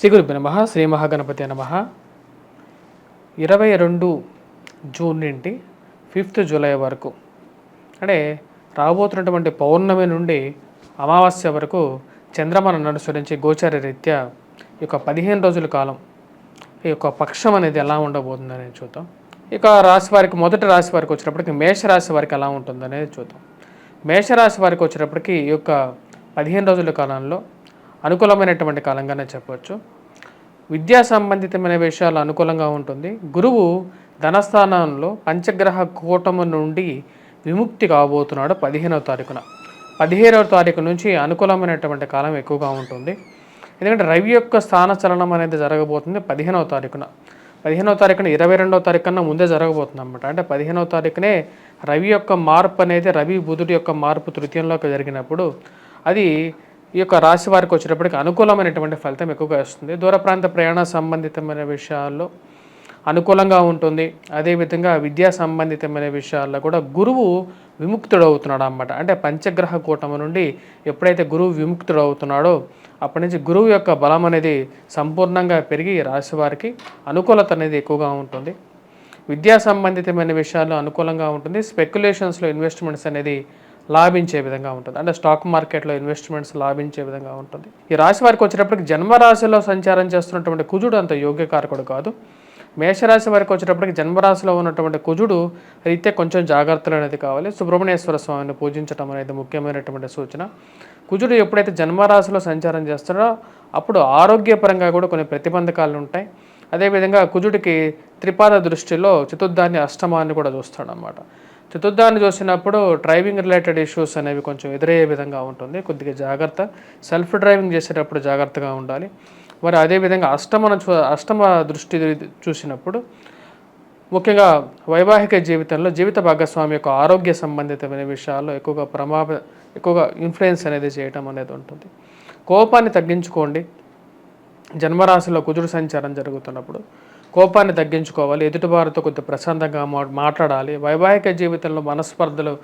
శ్రీ గురుభ్య నమ శ్రీ మహాగణపతి నమ. ఇరవై రెండు జూన్ నుండి ఫిఫ్త్ జూలై వరకు అంటే రాబోతున్నటువంటి పౌర్ణమి నుండి అమావాస్య వరకు చంద్రమను అనుసరించి గోచార రీత్యా ఈ యొక్క పదిహేను రోజుల కాలం ఈ యొక్క పక్షం అనేది ఎలా ఉండబోతుందనేది చూద్దాం. ఇక రాశి వారికి మొదటి రాశి వారికి వచ్చినప్పటికి మేషరాశి వారికి ఎలా ఉంటుందనేది చూద్దాం. మేషరాశి వారికి వచ్చినప్పటికీ ఈ యొక్క పదిహేను రోజుల కాలంలో అనుకూలమైనటువంటి కాలంగానే చెప్పవచ్చు. విద్యా సంబంధితమైన విషయాలు అనుకూలంగా ఉంటుంది. గురువు ధనస్థానంలో పంచగ్రహ కూటమి నుండి విముక్తి కాబోతున్నాడు పదిహేనవ తారీఖున. పదిహేనవ తారీఖు నుంచి అనుకూలమైనటువంటి కాలం ఎక్కువగా ఉంటుంది. ఎందుకంటే రవి యొక్క స్థాన చలనం అనేది జరగబోతుంది పదిహేనవ తారీఖున. పదిహేనవ తారీఖున ఇరవై రెండవ తారీఖు కన్నా ముందే జరగబోతుంది అనమాట అంటే పదిహేనవ తారీఖునే రవి యొక్క మార్పు అనేది రవి బుధుడి యొక్క మార్పు తృతీయంలోకి జరిగినప్పుడు అది ఈ యొక్క రాశి వారికి వచ్చేటప్పటికి అనుకూలమైనటువంటి ఫలితం ఎక్కువగా వస్తుంది. దూర ప్రాంత ప్రయాణ సంబంధితమైన విషయాల్లో అనుకూలంగా ఉంటుంది. అదేవిధంగా విద్యా సంబంధితమైన విషయాల్లో కూడా గురువు విముక్తుడవుతున్నాడు అన్నమాట. అంటే పంచగ్రహ కూటమి నుండి ఎప్పుడైతే గురువు విముక్తుడవుతున్నాడో అప్పటి నుంచి గురువు యొక్క బలం అనేది సంపూర్ణంగా పెరిగి రాశి వారికి అనుకూలత అనేది ఎక్కువగా ఉంటుంది. విద్యా సంబంధితమైన విషయాల్లో అనుకూలంగా ఉంటుంది. స్పెక్యులేషన్స్లో ఇన్వెస్ట్మెంట్స్ అనేది లాభించే విధంగా ఉంటుంది. అంటే స్టాక్ మార్కెట్లో ఇన్వెస్ట్మెంట్స్ లాభించే విధంగా ఉంటుంది. ఈ రాశి వారికి వచ్చేటప్పటికి జన్మరాశిలో సంచారం చేస్తున్నటువంటి కుజుడు అంత యోగ్యకారకుడు కాదు. మేషరాశి వారికి వచ్చేటప్పటికి జన్మరాశిలో ఉన్నటువంటి కుజుడు రీత్యా కొంచెం జాగ్రత్తలు అనేది కావాలి. సుబ్రహ్మణ్యేశ్వర స్వామిని పూజించడం అనేది ముఖ్యమైనటువంటి సూచన. కుజుడు ఎప్పుడైతే జన్మరాశిలో సంచారం చేస్తాడో అప్పుడు ఆరోగ్యపరంగా కూడా కొన్ని ప్రతిబంధకాలు ఉంటాయి. అదేవిధంగా కుజుడికి త్రిపాద దృష్టిలో చతుర్థాన్ని అష్టమాన్ని కూడా చూస్తాడు అనమాట చతుర్థాన్ని చూసినప్పుడు డ్రైవింగ్ రిలేటెడ్ ఇష్యూస్ అనేవి కొంచెం ఎదురయ్యే విధంగా ఉంటుంది. కొద్దిగా జాగ్రత్త. సెల్ఫ్ డ్రైవింగ్ చేసేటప్పుడు జాగ్రత్తగా ఉండాలి. మరి అదేవిధంగా అష్టమను చూ అష్టమ దృష్టి చూసినప్పుడు ముఖ్యంగా వైవాహిక జీవితంలో జీవిత భాగస్వామి యొక్క ఆరోగ్య సంబంధితమైన విషయాల్లో ఎక్కువగా ప్రమాద ఎక్కువగా ఇన్ఫ్లుయెన్స్ అనేది చేయటం అనేది ఉంటుంది. కోపాన్ని తగ్గించుకోండి. జన్మరాశిలో కుజుడు సంచారం జరుగుతున్నప్పుడు కోపాన్ని తగ్గించుకోవాలి ఎదుటివారితో కొద్దిగా ప్రశాంతంగా మా మాట్లాడాలి. వైవాహిక జీవితంలో మనస్పర్ధలు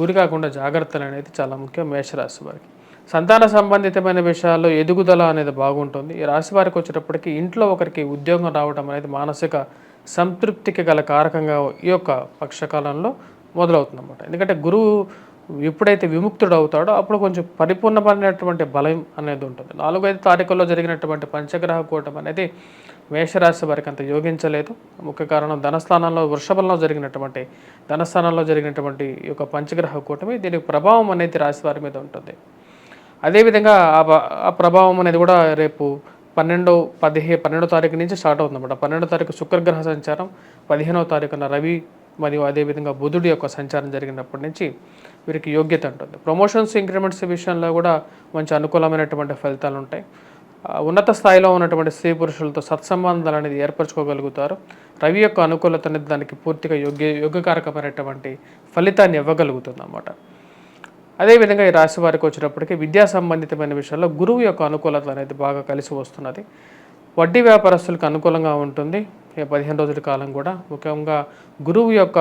గురి కాకుండా జాగ్రత్తలు అనేది చాలా ముఖ్యం మేషరాశి వారికి. సంతాన సంబంధితమైన విషయాల్లో ఎదుగుదల అనేది బాగుంటుంది. ఈ రాశి వారికి వచ్చేటప్పటికి ఇంట్లో ఒకరికి ఉద్యోగం రావడం అనేది మానసిక సంతృప్తికి గల కారకంగా ఈ యొక్క పక్షకాలంలో మొదలవుతుందన్నమాట. ఎందుకంటే గురువు ఎప్పుడైతే విముక్తుడు అవుతాడో అప్పుడు కొంచెం పరిపూర్ణమైనటువంటి బలం అనేది ఉంటుంది. నాలుగైదు తారీఖుల్లో జరిగినటువంటి పంచగ్రహ కూటం అనేది మేషరాశి వారికి అంత యోగించలేదు. ముఖ్య కారణం ధనస్థానంలో వృషభంలో జరిగినటువంటి ధనస్థానంలో జరిగినటువంటి ఈ యొక్క పంచగ్రహ కూటమి దీనికి ప్రభావం అనేది రాశి వారి మీద ఉంటుంది. అదేవిధంగా ఆ ప్రభావం అనేది కూడా రేపు పన్నెండో పదిహే పన్నెండో తారీఖు నుంచి స్టార్ట్ అవుతుందన్నమాట. పన్నెండో తారీఖు శుక్రగ్రహ సంచారం పదిహేనవ తారీఖున రవి మరియు అదేవిధంగా బుధుడి యొక్క సంచారం జరిగినప్పటి నుంచి వీరికి యోగ్యత ఉంటుంది. ప్రమోషన్స్ ఇంక్రిమెంట్స్ విషయంలో కూడా మంచి అనుకూలమైనటువంటి ఫలితాలు ఉంటాయి. ఉన్నత స్థాయిలో ఉన్నటువంటి స్త్రీ పురుషులతో సత్సంబంధాలు అనేది ఏర్పరచుకోగలుగుతారు. రవి యొక్క అనుకూలత అనేది దానికి పూర్తిగా యోగ్య యోగ్యకారకమైనటువంటి ఫలితాన్ని ఇవ్వగలుగుతుంది అన్నమాట అదేవిధంగా ఈ రాశి వారికి వచ్చినప్పటికీ విద్యా సంబంధితమైన విషయాల్లో గురువు యొక్క అనుకూలత అనేది బాగా కలిసి వస్తున్నది. వడ్డీ వ్యాపారస్తులకు అనుకూలంగా ఉంటుంది. పదిహేను రోజుల కాలం కూడా. ముఖ్యంగా గురువు యొక్క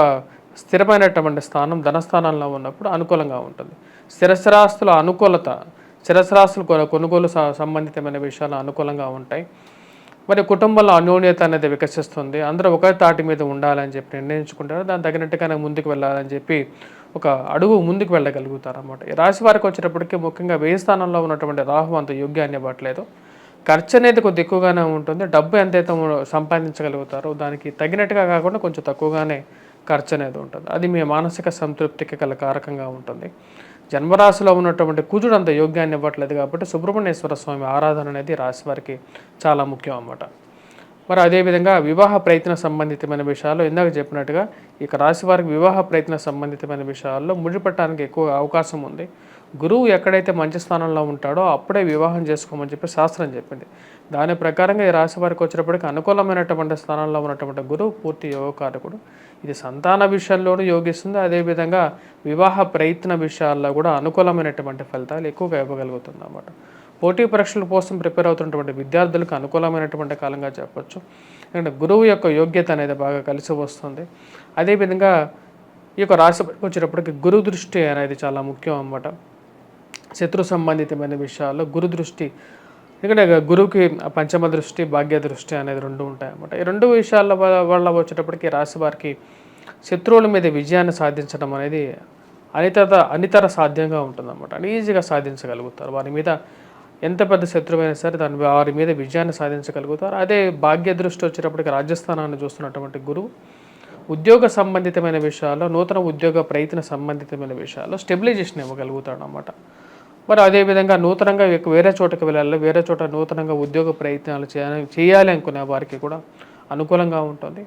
స్థిరమైనటువంటి స్థానం ధనస్థానంలో ఉన్నప్పుడు అనుకూలంగా ఉంటుంది. స్థిరస్థిరాస్తుల అనుకూలత స్థిరస్థిరాస్తులు కొనుగోలు సంబంధితమైన విషయాలు అనుకూలంగా ఉంటాయి. మరి కుటుంబంలో అన్యోన్యత అనేది వికసిస్తుంది. అందరూ ఒకే తాటి మీద ఉండాలని చెప్పి నిర్ణయించుకుంటారు. దాని తగినట్టుగానే ముందుకు వెళ్ళాలని చెప్పి ఒక అడుగు ముందుకు వెళ్ళగలుగుతారన్నమాట. ఈ రాశి వారికి వచ్చేటప్పటికి ముఖ్యంగా వేయి స్థానంలో ఉన్నటువంటి రాహు అంత యోగ్యాన్ని ఇవ్వట్లేదు ఖర్చు అనేది కొద్ది ఎక్కువగానే ఉంటుంది. డబ్బు ఎంతైతే సంపాదించగలుగుతారో దానికి తగినట్టుగా కాకుండా కొంచెం తక్కువగానే ఖర్చు అనేది ఉంటుంది. అది మీ మానసిక సంతృప్తికి గల కారకంగా ఉంటుంది. జన్మరాశిలో ఉన్నటువంటి కుజుడు అంత యోగ్యాన్ని ఇవ్వట్లేదు కాబట్టి సుబ్రహ్మణ్యేశ్వర స్వామి ఆరాధన అనేది రాశి వారికి చాలా ముఖ్యం అన్నమాట. మరి అదేవిధంగా వివాహ ప్రయత్న సంబంధితమైన విషయాల్లో ఇందాక చెప్పినట్టుగా ఇక రాశి వారికి వివాహ ప్రయత్న సంబంధితమైన విషయాల్లో ముడిపెట్టడానికి ఎక్కువ అవకాశం ఉంది. గురువు ఎక్కడైతే మంచి స్థానంలో ఉంటాడో అప్పుడే వివాహం చేసుకోమని చెప్పి శాస్త్రం చెప్పింది. దాని ప్రకారంగా ఈ రాశి వారికి వచ్చేటప్పటికి అనుకూలమైనటువంటి స్థానంలో ఉన్నటువంటి గురువు పూర్తి యోగకారకుడు. ఇది సంతాన విషయాల్లోనూ యోగిస్తుంది. అదేవిధంగా వివాహ ప్రయత్న విషయాల్లో కూడా అనుకూలమైనటువంటి ఫలితాలు ఎక్కువగా ఇవ్వగలుగుతుంది అన్నమాట పోటీ పరీక్షల కోసం ప్రిపేర్ అవుతున్నటువంటి విద్యార్థులకు అనుకూలమైనటువంటి కాలంగా చెప్పొచ్చు. ఎందుకంటే గురువు యొక్క యోగ్యత అనేది బాగా కలిసి వస్తుంది. అదేవిధంగా ఈ యొక్క రాశి వచ్చేటప్పటికి గురు దృష్టి అనేది చాలా ముఖ్యం అన్నమాట. శత్రు సంబంధితమైన విషయాల్లో గురు దృష్టి ఎందుకంటే గురువుకి పంచమ దృష్టి భాగ్య దృష్టి అనేది రెండు ఉంటాయి అన్నమాట ఈ రెండు విషయాల వల్ల వచ్చేటప్పటికి రాశి వారికి శత్రువుల మీద విజయాన్ని సాధించడం అనేది అనితర అనితర సాధ్యంగా ఉంటుందన్నమాట. ఈజీగా సాధించగలుగుతారు. వారి మీద ఎంత పెద్ద శత్రువైనా సరే దాని వారి మీద విజయాన్ని సాధించగలుగుతారు. అదే భాగ్య దృష్టి వచ్చేటప్పటికి రాజస్థానాన్ని చూస్తున్నటువంటి గురువు ఉద్యోగ సంబంధితమైన విషయాల్లో నూతన ఉద్యోగ ప్రయత్న సంబంధితమైన విషయాల్లో స్టెబిలైజేషన్ ఇవ్వగలుగుతాడు అన్నమాట మరి అదేవిధంగా నూతనంగా వేరే చోటకి వెళ్ళాలి వేరే చోట నూతనంగా ఉద్యోగ ప్రయత్నాలు చేయాలి చేయాలి అనుకునే వారికి కూడా అనుకూలంగా ఉంటుంది.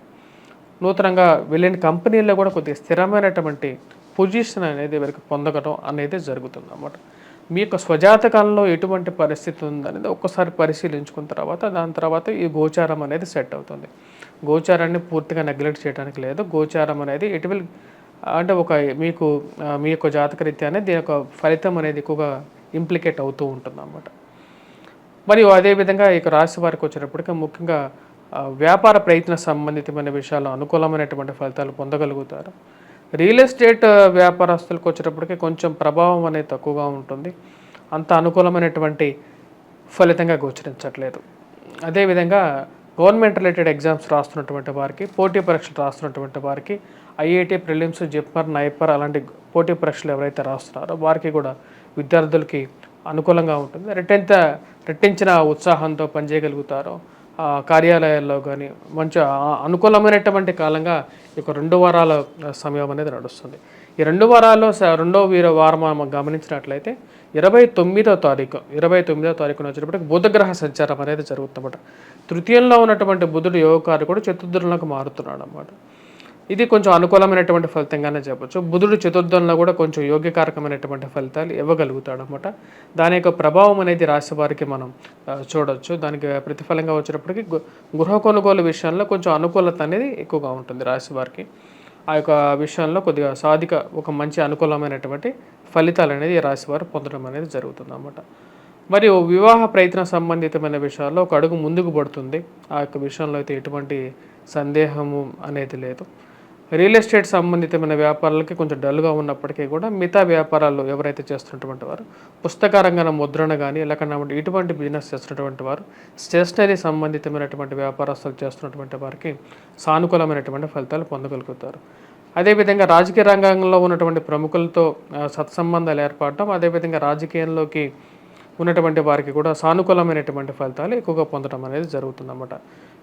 నూతనంగా వెళ్ళిన కంపెనీల్లో కూడా కొద్దిగా స్థిరమైనటువంటి పొజిషన్ అనేది వీరికి పొందగడం అనేది జరుగుతుంది అన్నమాట. మీ యొక్క స్వజాతకాలంలో ఎటువంటి పరిస్థితి ఉందనేది ఒక్కసారి పరిశీలించుకున్న తర్వాత దాని తర్వాత ఈ గోచారం అనేది సెట్ అవుతుంది. గోచారాన్ని పూర్తిగా నెగ్లెక్ట్ చేయడానికి లేదు. గోచారం అనేది ఇట్ విల్ అంటే ఒక మీకు మీ యొక్క జాతకరీత్యానే దీని యొక్క ఫలితం అనేది ఎక్కువగా ఇంప్లికేట్ అవుతూ ఉంటుంది అన్నమాట మరియు అదేవిధంగా ఇక రాశి వారికి వచ్చేటప్పటికి ముఖ్యంగా వ్యాపార ప్రయత్న సంబంధితమైన విషయాలు అనుకూలమైనటువంటి ఫలితాలు పొందగలుగుతారు. రియల్ ఎస్టేట్ వ్యాపారస్తులకు వచ్చేటప్పటికి కొంచెం ప్రభావం అనేది తక్కువగా ఉంటుంది. అంత అనుకూలమైనటువంటి ఫలితంగా గోచరించట్లేదు. అదేవిధంగా గవర్నమెంట్ రిలేటెడ్ ఎగ్జామ్స్ రాస్తున్నటువంటి వారికి పోటీ పరీక్షలు రాస్తున్నటువంటి వారికి ఐఐటి ప్రిలిమ్స్ జిప్మర్ నైపర్ అలాంటి పోటీ పరీక్షలు ఎవరైతే రాస్తున్నారో వారికి కూడా విద్యార్థులకి అనుకూలంగా ఉంటుంది. రెట్టింత రెట్టించిన ఉత్సాహంతో పనిచేయగలుగుతారో కార్యాలయాల్లో కానీ మంచి అనుకూలమైనటువంటి కాలంగా ఈ రెండు వారాల సమయం అనేది నడుస్తుంది. ఈ రెండు వారాల్లో స- రెండో వీర వారం మనం గమనించినట్లయితే ఇరవై తొమ్మిదో తారీఖు ఇరవై తొమ్మిదో తారీఖున వచ్చినప్పటికి బుధగ్రహ సంచారం అనేది జరుగుతుందన్నమాట. తృతీయంలో ఉన్నటువంటి బుధుడు యోగకారు కూడా చతుర్థులకు మారుతున్నాడు అన్నమాట ఇది కొంచెం అనుకూలమైనటువంటి ఫలితంగానే చెప్పొచ్చు. బుధుడు చతుర్థంలో కూడా కొంచెం యోగ్యకారకమైనటువంటి ఫలితాలు ఇవ్వగలుగుతాడు అనమాట దాని యొక్క ప్రభావం అనేది రాశి వారికి మనం చూడవచ్చు దానికి ప్రతిఫలంగా వచ్చేటప్పటికి గృహ కొనుగోలు విషయంలో కొంచెం అనుకూలత అనేది ఎక్కువగా ఉంటుంది రాశి వారికి. ఆ యొక్క విషయంలో కొద్దిగా సాధిక ఒక మంచి అనుకూలమైనటువంటి ఫలితాలు అనేది ఈ రాశి వారు పొందడం అనేది జరుగుతుంది అన్నమాట మరియు వివాహ ప్రయత్న సంబంధితమైన విషయాల్లో ఒక అడుగు ముందుకు పడుతుంది. ఆ యొక్క విషయంలో అయితే ఎటువంటి సందేహము అనేది లేదు. రియల్ ఎస్టేట్ సంబంధితమైన వ్యాపారాలకి కొంచెం డల్గా ఉన్నప్పటికీ కూడా మిగతా వ్యాపారాలు ఎవరైతే చేస్తున్నటువంటి వారు పుస్తక రంగన ముద్రణ కానీ లేకుండా ఇటువంటి బిజినెస్ చేస్తున్నటువంటి వారు స్టేషనరీ సంబంధితమైనటువంటి వ్యాపారస్తులు చేస్తున్నటువంటి వారికి సానుకూలమైనటువంటి ఫలితాలు పొందగలుగుతారు. అదేవిధంగా రాజకీయ రంగంలో ఉన్నటువంటి ప్రముఖులతో సత్సంబంధాలు ఏర్పడటం అదేవిధంగా రాజకీయంలోకి ఉన్నటువంటి వారికి కూడా సానుకూలమైనటువంటి ఫలితాలు ఎక్కువగా పొందడం అనేది జరుగుతుందన్నమాట.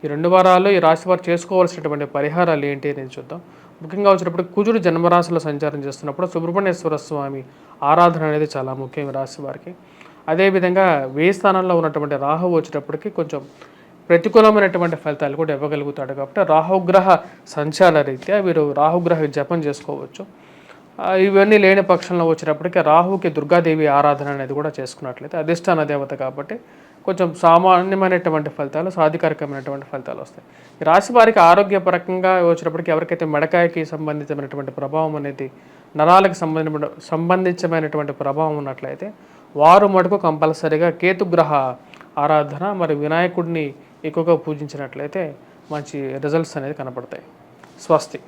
ఈ రెండు వారాల్లో ఈ రాశి వారు చేసుకోవాల్సినటువంటి పరిహారాలు ఏంటి అనేది చూద్దాం. ముఖ్యంగా వచ్చినప్పుడు కుజుడు జన్మరాశిలో సంచారం చేస్తున్నప్పుడు సుబ్రహ్మణ్యేశ్వర స్వామి ఆరాధన అనేది చాలా ముఖ్యం రాశి వారికి. అదేవిధంగా వేయి స్థానంలో ఉన్నటువంటి రాహువు వచ్చేటప్పటికి కొంచెం ప్రతికూలమైనటువంటి ఫలితాలు కూడా ఇవ్వగలుగుతాడు కాబట్టి రాహుగ్రహ సంచార రీత్యా వీరు రాహుగ్రహ జపం చేసుకోవచ్చు. ఇవన్నీ లేని పక్షంలో వచ్చినప్పటికీ రాహుకి దుర్గాదేవి ఆరాధన అనేది కూడా చేసుకున్నట్లయితే అధిష్టాన దేవత కాబట్టి కొంచెం సామాన్యమైనటువంటి ఫలితాలు సాధికారికమైనటువంటి ఫలితాలు వస్తాయి. ఈ రాశి వారికి ఆరోగ్యపరకంగా వచ్చినప్పటికీ ఎవరికైతే మెడకాయకి సంబంధించినటువంటి ప్రభావం అనేది నరాలకు సంబంధించిన సంబంధించమైనటువంటి ప్రభావం ఉన్నట్లయితే వారు మటుకు కంపల్సరీగా కేతుగ్రహ ఆరాధన మరి వినాయకుడిని ఎక్కువగా పూజించినట్లయితే మంచి రిజల్ట్స్ అనేది కనపడతాయి. స్వస్తి.